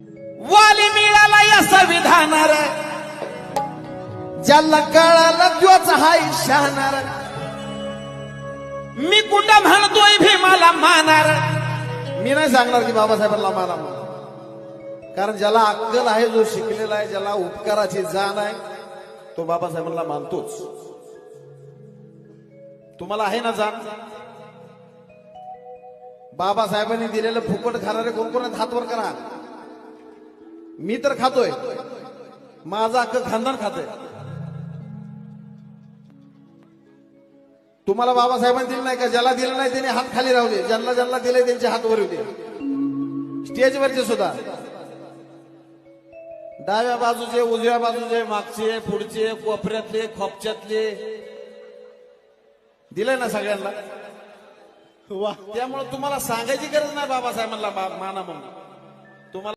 वाली मिळाला या संविधानार ज्याला कळाला त्योच हा शहाणार मी कुठं म्हणतोय भीमाला मानार. मी नाही सांगणार की बाबासाहेबांना माना कारण ज्याला अक्कल आहे जो शिकलेला आहे ज्याला उपकाराची जाण आहे तो बाबासाहेबांना मानतोच. तुम्हाला आहे ना जाण? बाबासाहेबांनी दिलेलं फुकट खाणारे कोण कोण हात वर करा. मी तर खातोय. माझा अख्खं खानदान खातोय. तुम्हाला बाबासाहेबांनी दिलं नाही का? ज्याला दिलं नाही त्याने हात खाली राहू दे. ज्यांना ज्यांना दिले त्यांचे हात वर दे. स्टेजवरचे सुद्धा. डाव्या बाजूचे उजव्या बाजूचे मागचे पुढचे कोपऱ्यातले खोपच्यातले. दिलंय ना सगळ्यांना? वा. त्यामुळे तुम्हाला सांगायची गरज नाही बाबासाहेबांना माना म्हणून.